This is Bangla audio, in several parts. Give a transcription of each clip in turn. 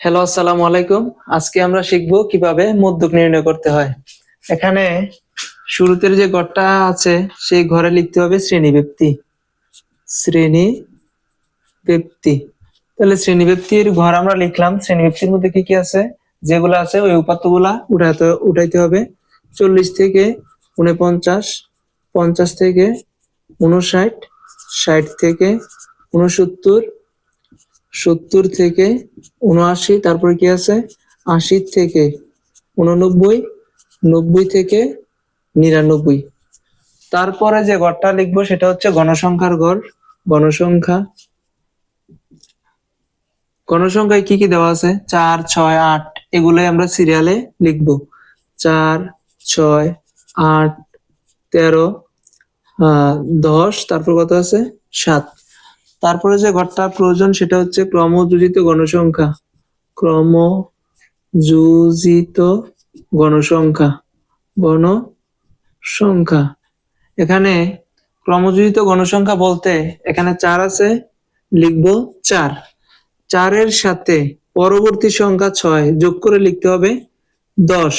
হ্যালো আসসালামু আলাইকুম। আজকে আমরা শিখব কীভাবে মধ্যক নির্ণয় করতে হয়। এখানে শুরুতে যে ঘরটা আছে, সেই ঘরে লিখতে হবে শ্রেণি ব্যক্তি শ্রেণি ব্যক্তি তাহলে শ্রেণি ব্যক্তির ঘর আমরা লিখলাম। শ্রেণি ব্যক্তির মধ্যে কি কি আছে? যেগুলো আছে, ওই উপাত্তগুলা উঠাতে উঠাইতে হবে। চল্লিশ থেকে উনপঞ্চাশ পঞ্চাশ থেকে উনষাট ষাট থেকে উনসত্তর সত্তর থেকে উনআশি, তারপরে কি আছে? আশি থেকে উননব্বই, নব্বই থেকে নিরানব্বই। তারপরে যে ঘরটা লিখব সেটা হচ্ছে গণসংখ্যার ঘর, গণসংখ্যা। গণসংখ্যায় কি কি দেওয়া আছে? চার, ছয়, আট, এগুলোই আমরা সিরিয়ালে লিখব। চার, ছয়, আট, তেরো, আহ, দশ, তারপর কত আছে? সাত। তারপরে যে ঘরটা প্রয়োজন সেটা হচ্ছে ক্রমযোজিত গণসংখ্যা। ক্রম ক্রমযোজিত গণসংখ্যা। গণসংখ্যা। এখানে ক্রমযোজিত গণসংখ্যা বলতে এখানে চার আছে, লিখব চার। চারের সাথে পরবর্তী সংখ্যা ছয় যোগ করে লিখতে হবে দশ।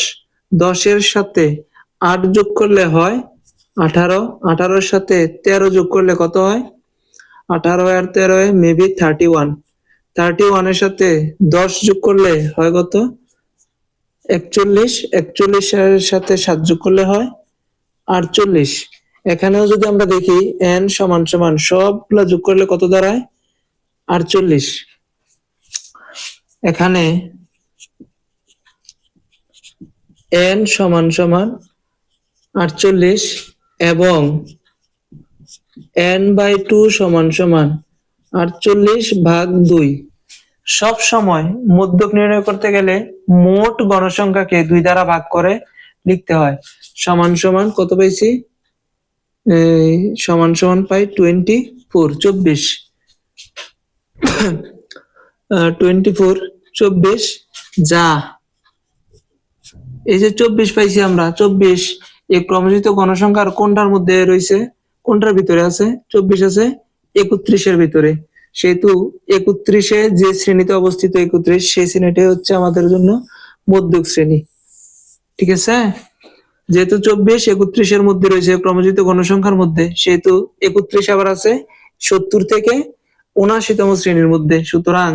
দশের সাথে আট যোগ করলে হয় আঠারো। আঠারোর সাথে তেরো যোগ করলে কত হয়? আঠারো আর তেরো মেবি থার্টি ওয়ান থার্টি ওয়ানের সাথে দশ যোগ করলে হয় কত? একচল্লিশ। একচল্লিশ এর সাথে সাত যোগ করলে হয় আটচল্লিশ। এখানেও যদি আমরা দেখি এন সমান সমান সবগুলা যোগ করলে কত দাঁড়ায়? আটচল্লিশ। এখানে এন সমান সমান আটচল্লিশ এবং এন বাই টু সমান সমান আটচল্লিশ ভাগ দুই। সব সময় মধ্যক নির্ণয় করতে গেলে মোট গণসংখ্যাকে দুই দ্বারা ভাগ করে লিখতে হয়। সমান সমান কত পাইছি? সমান সমান পাই টোয়েন্টি ফোর চব্বিশ। টোয়েন্টি ফোর চব্বিশ, যা। এই যে চব্বিশ পাইছি আমরা, চব্বিশ। এই ক্রমজিত গণসংখ্যার কোনটার মধ্যে রয়েছে? কোনটার ভিতরে আছে, চব্বিশ আছে, একত্রিশের ভিতরে। সেহেতু একত্রিশে যে শ্রেণীতে অবস্থিত একত্রিশ, সেই শ্রেণীটাই হচ্ছে আমাদের জন্য মধ্যক শ্রেণি। ঠিক আছে? যেহেতু চব্বিশ একত্রিশের মধ্যে রয়েছে ক্রমজিত গণসংখ্যার মধ্যে, সেহেতু একত্রিশ আবার আছে সত্তর থেকে উনআশিতম শ্রেণির মধ্যে। সুতরাং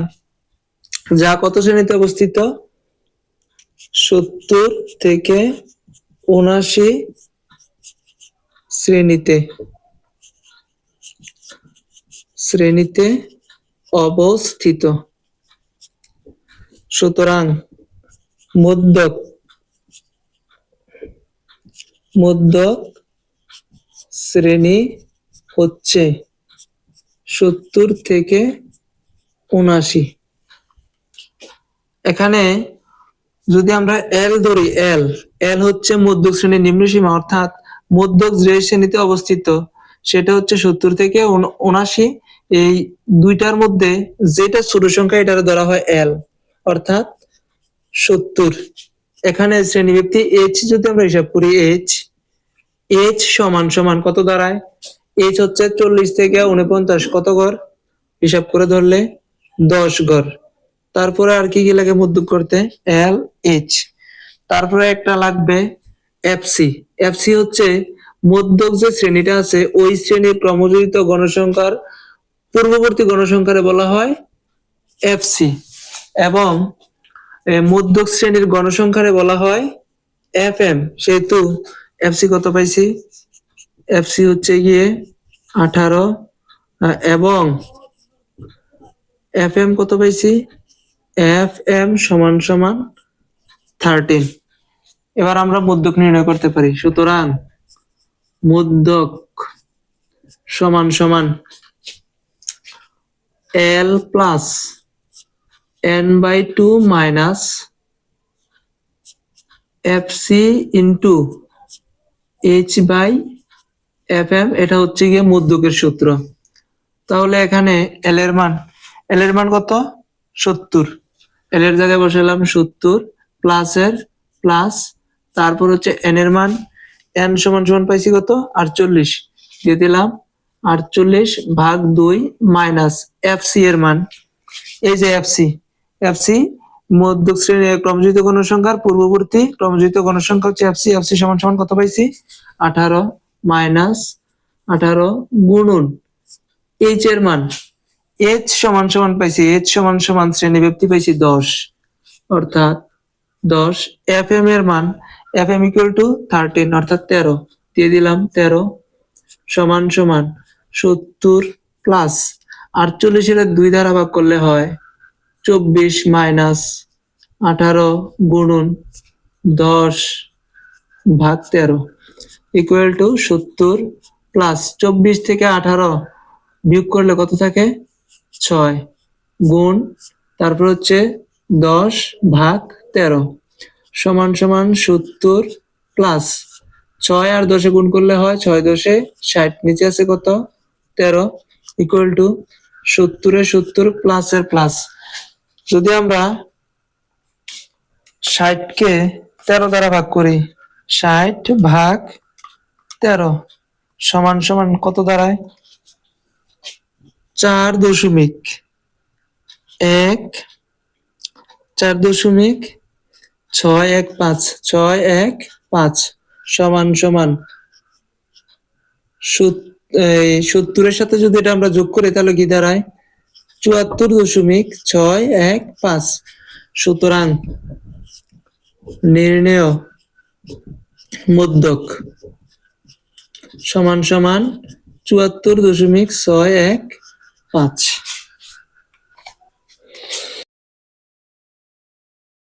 যা কত শ্রেণীতে অবস্থিত? সত্তর থেকে উনআশি শ্রেণীতে। শ্রেণীতে অবস্থিত। সুতরাং মধ্যক মধ্যক শ্রেণি হচ্ছে সত্তর থেকে উনআশি। এখানে যদি আমরা এল ধরি এল এল হচ্ছে মধ্যক শ্রেণির নিম্ন সীমা, অর্থাৎ মধ্যক যে শ্রেণীতে অবস্থিত, সেটা হচ্ছে সত্তর থেকে উন- উনআশি এই দুইটার মধ্যে যেটা ছোট সংখ্যা এটা ধরা হয় এল অর্থাৎ সত্তর। এখানে শ্রেণি ব্যক্তি এইচ যদি আমরা হিসাব করি এইচ এইচ সমান সমান কত দাঁড়ায়? এইচ হচ্ছে চল্লিশ থেকে উনপঞ্চাশ কত ঘর? হিসাব করে ধরলে দশ ঘর। তারপরে আর কি কি লাগে মধ্যক করতে? এল এইচ তারপরে একটা লাগবে এফসি এফসি হচ্ছে মধ্যক যে শ্রেণীটা আছে, ওই শ্রেণির ক্রমযোজিত গণসংখ্যার পূর্ববর্তী গণসংখ্যারে বলা হয় এফসি এবং এ, মধ্যক শ্রেণির গণসংখ্যারে বলা হয় এফ এম সেহেতু এফসি কত পাইছি? এফসি হচ্ছে গিয়ে আঠারো এবং এফ এম কত পাইছি? এফ এম সমান সমান থার্টিন এবার আমরা মধ্যক নির্ণয় করতে পারি। সুতরাং মধ্যক সমান সমান L plus N by two minus F C into H by F M এটা হচ্ছে গিয়ে মধ্যকের সূত্র। তাহলে এখানে এল এর মান এল এর মান কত? সত্তর। এল এর জায়গায় বসালাম সত্তর প্লাস এর প্লাস তারপর হচ্ছে এন এর মান এন সমান সমান পাইছি কত? আটচল্লিশ। দিয়ে দিলাম আটচল্লিশ ভাগ দুই মাইনাস এফ সি এর মান। এই যে এফ সি এফ সি মধ্যক শ্রেণির ক্রমজিত গণসংখ্যার পূর্ববর্তী ক্রমজিত গণসংখ্যা হচ্ছে এফ সি এফ সি সমান সমান কত পাইছি? আঠারো মাইনাস আঠারো গুণন এইচ এর মান। এইচ সমান সমান পাইছি, এইচ সমান সমান শ্রেণি ব্যক্তি পাইছি দশ। অর্থাৎ দশ এফ এম এর মান F M equal to thirteen অর্থাৎ তেরো। দিয়ে দিলাম তেরো সমান সমান সত্তর প্লাস আটচল্লিশের দুই দ্বারা ভাগ করলে হয় চব্বিশ মাইনাস আঠারো গুণন দশ ভাগ তেরো। ইকুয়াল টু সত্তর প্লাস চব্বিশ থেকে আঠারো বিয়োগ করলে কত থাকে? ছয় গুণ, তারপর হচ্ছে দশ ভাগ তেরো সমান সমান সত্তর প্লাস ছয় আর দশে গুণ করলে হয়, ছয় দশে ষাট, নিচে আছে কত? তেরো ইকুয়াল টু সত্তরে সত্তর প্লাস এর প্লাস যদি আমরা ষাটকে তেরো দ্বারা ভাগ করি, ষাট ভাগ তেরো সমান সমান কত দাঁড়ায়? চার দশমিক এক, চার দশমিক ছয় এক পাঁচ, ছয় এক পাঁচ সমান সমান সত- এই সত্তরের সাথে যদি এটা আমরা যোগ করি, তাহলে কি দাঁড়ায়? চুয়াত্তর দশমিক ছয় এক পাঁচ। সুতরাং নির্ণেয় মধ্যক সমান সমান চুয়াত্তর দশমিক ছয় এক পাঁচ।